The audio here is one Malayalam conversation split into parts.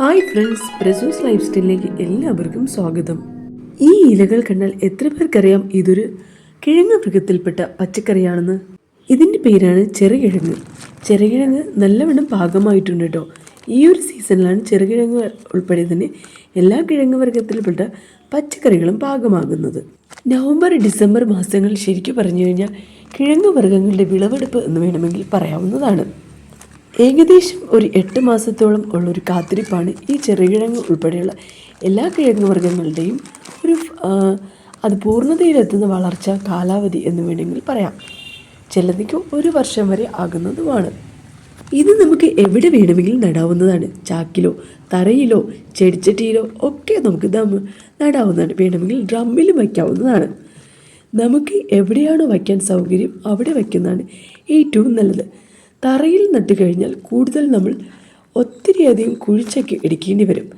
ഹായ് ഫ്രണ്ട്സ് പ്രസൂസ് ലൈഫ് സ്റ്റൈലിലേക്ക് എല്ലാവർക്കും സ്വാഗതം. ഈ ഇലകൾ കണ്ടാൽ എത്ര പേർക്കറിയാം ഇതൊരു കിഴങ്ങ് മൃഗത്തിൽപ്പെട്ട പച്ചക്കറിയാണെന്ന്? ഇതിന്റെ പേരാണ് ചെറുകിഴങ്ങ്. ചെറുകിഴങ്ങ് നല്ലവണ്ണം പാകമായിട്ടുണ്ട് കേട്ടോ ഈ ഒരു സീസണിലാണ് ചെറുകിഴങ്ങ് ഉൾപ്പെടെ തന്നെ എല്ലാ കിഴങ്ങ് വർഗത്തിൽപ്പെട്ട പച്ചക്കറികളും പാകമാകുന്നത്. നവംബർ ഡിസംബർ മാസങ്ങൾ ശരിക്കും പറഞ്ഞു കഴിഞ്ഞാൽ കിഴങ്ങ് വർഗങ്ങളുടെ വിളവെടുപ്പ് എന്ന് വേണമെങ്കിൽ പറയാവുന്നതാണ്. ഏകദേശം ഒരു എട്ട് മാസത്തോളം ഉള്ളൊരു കാത്തിരിപ്പാണ് ഈ ചെറുകിഴങ്ങ് ഉൾപ്പെടെയുള്ള എല്ലാ കിഴങ്ങ് വർഗങ്ങളുടെയും ഒരു അത് പൂർണതയിലെത്തുന്ന വളർച്ച കാലാവധി എന്ന് വേണമെങ്കിൽ പറയാം. ചിലതിക്ക് ഒരു വർഷം വരെ ആകുന്നതുമാണ്. ഇത് നമുക്ക് എവിടെ വേണമെങ്കിലും നടാവുന്നതാണ്. ചാക്കിലോ തറയിലോ ചെടിച്ചട്ടിയിലോ ഒക്കെ നമുക്ക് നടാവുന്നതാണ്. വേണമെങ്കിൽ ഡ്രമ്മിലും വയ്ക്കാവുന്നതാണ്. നമുക്ക് എവിടെയാണോ വയ്ക്കാൻ സൗകര്യം അവിടെ വയ്ക്കുന്നതാണ് ഏറ്റവും നല്ലത്. തറയിൽ നട്ട് കഴിഞ്ഞാൽ കൂടുതൽ നമ്മൾ ഒത്തിരിയധികം കുഴിച്ചൊക്കെ എടുക്കേണ്ടി വരും.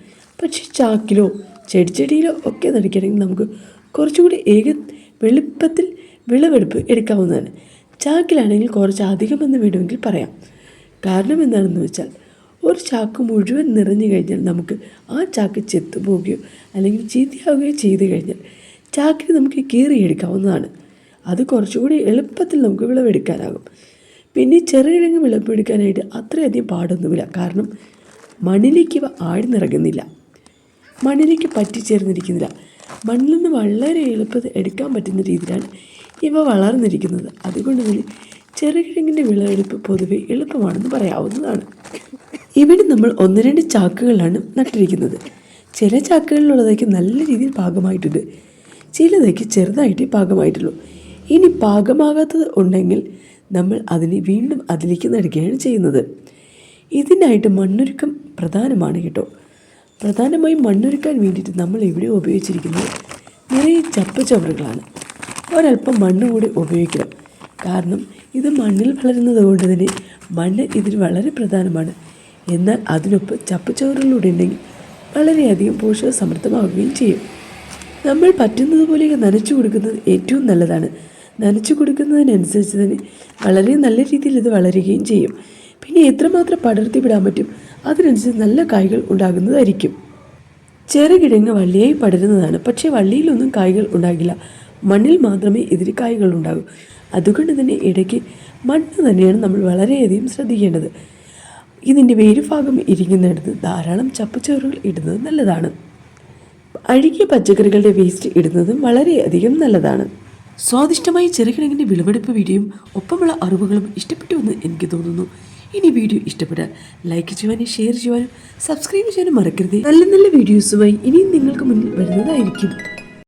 പക്ഷേ ചാക്കിലോ ചെടിച്ചെടിയിലോ ഒക്കെ നടിക്കണമെങ്കിൽ നമുക്ക് കുറച്ചുകൂടി ഏക വെളുപ്പത്തിൽ വിളവെടുപ്പ് എടുക്കാവുന്നതാണ്. ചാക്കിലാണെങ്കിൽ കുറച്ച് അധികമെന്ന് വേണമെങ്കിൽ പറയാം. കാരണം എന്താണെന്ന് വെച്ചാൽ ഒരു ചാക്ക് മുഴുവൻ നിറഞ്ഞു കഴിഞ്ഞാൽ നമുക്ക് ആ ചാക്ക് ചെത്തുപോവുകയോ അല്ലെങ്കിൽ ചീത്തയാവുകയോ ചെയ്തു കഴിഞ്ഞാൽ ചാക്കിന് നമുക്ക് കീറിയെടുക്കാവുന്നതാണ്. അത് കുറച്ചുകൂടി എളുപ്പത്തിൽ നമുക്ക് വിളവെടുക്കാനാകും. പിന്നെ ചെറുകിഴങ്ങ് വിളവെടുക്കാനായിട്ട് അത്രയധികം പാടൊന്നുമില്ല. കാരണം മണ്ണിലേക്ക് ഇവ ആഴ്ന്നിറങ്ങുന്നില്ല മണ്ണിലേക്ക് പറ്റിച്ചേർന്നിരിക്കുന്നില്ല. മണ്ണിൽ നിന്ന് വളരെ എളുപ്പത്തിൽ എടുക്കാൻ പറ്റുന്ന രീതിയിലാണ് ഇവ വളർന്നിരിക്കുന്നത്. അതുകൊണ്ട് തന്നെ ചെറുകിഴങ്ങിന്റെ വിളവെടുപ്പ് പൊതുവെ എളുപ്പമാണെന്ന് പറയാവുന്നതാണ്. ഇവിടെ നമ്മൾ ഒന്ന് രണ്ട് ചാക്കുകളാണ് നട്ടിരിക്കുന്നത്. ചില ചാക്കുകളിലുള്ളതൊക്കെ നല്ല രീതിയിൽ പാകമായിട്ടുണ്ട്. ചിലതൊക്കെ ചെറുതായിട്ടേ പാകമായിട്ടുള്ളൂ. ഇനി പാകമാകാത്തത് ഉണ്ടെങ്കിൽ നമ്മൾ അതിനെ വീണ്ടും അതിലേക്ക് നടുകയാണ് ചെയ്യുന്നത്. ഇതിനായിട്ട് മണ്ണൊരുക്കം പ്രധാനമാണ് കേട്ടോ. പ്രധാനമായും മണ്ണൊരുക്കാൻ വേണ്ടിയിട്ട് നമ്മൾ ഇവിടെ ഉപയോഗിച്ചിരിക്കുന്നത്? നിറയെ ചപ്പുചവറുകളാണ്. ഒരല്പം മണ്ണ് കൂടി ഉപയോഗിക്കണം. കാരണം ഇത് മണ്ണിൽ വളരുന്നത് കൊണ്ട് തന്നെ മണ്ണ് ഇതിന് വളരെ പ്രധാനമാണ്. എന്നാൽ അതിനൊപ്പം ചപ്പുചവറുകളിലൂടെ ഉണ്ടെങ്കിൽ വളരെയധികം പോഷക സമൃദ്ധമാവുകയും ചെയ്യും. നമ്മൾ പറ്റുന്നത് പോലെയൊക്കെ നനച്ചു കൊടുക്കുന്നത് ഏറ്റവും നല്ലതാണ്. നനച്ചു കൊടുക്കുന്നതിനനുസരിച്ച് തന്നെ വളരെ നല്ല രീതിയിൽ ഇത് വളരുകയും ചെയ്യും. പിന്നെ എത്രമാത്രം പടർത്തി വിടാൻ പറ്റും? അതിനനുസരിച്ച് നല്ല കായ്കൾ ഉണ്ടാകുന്നതായിരിക്കും. ചെറുകിഴങ്ങ് വള്ളിയായി പടരുന്നതാണ്. പക്ഷേ വള്ളിയിലൊന്നും കായ്കൾ ഉണ്ടാകില്ല. മണ്ണിൽ മാത്രമേ ഇതിന് കായ്കൾ ഉണ്ടാകൂ. അതുകൊണ്ട് തന്നെ ഇടയ്ക്ക് മണ്ണ് തന്നെയാണ് നമ്മൾ വളരെയധികം ശ്രദ്ധിക്കേണ്ടത്. ഇതിന്റെ വേരുഭാഗം ഇരിക്കുന്നിടത്ത് ധാരാളം ചപ്പുചോറുകൾ ഇടുന്നത് നല്ലതാണ്. അഴുകിയ പച്ചക്കറികളുടെ വേസ്റ്റ് ഇടുന്നതും വളരെയധികം നല്ലതാണ്. സ്വാദിഷ്ടമായ ചെറുകിഴങ്ങിന്റെ വിളവെടുപ്പ് വീഡിയോയും ഒപ്പമുള്ള അറിവുകളും ഇഷ്ടപ്പെട്ടുവെന്ന് എനിക്ക് തോന്നുന്നു. ഇനി വീഡിയോ ഇഷ്ടപ്പെട്ടാൽ ലൈക്ക് ചെയ്യുവാനും ഷെയർ ചെയ്യുവാനും സബ്സ്ക്രൈബ് ചെയ്യാനും മറക്കരുത്. നല്ല നല്ല വീഡിയോസുമായി ഇനിയും നിങ്ങൾക്ക് മുന്നിൽ വരുന്നതായിരിക്കും.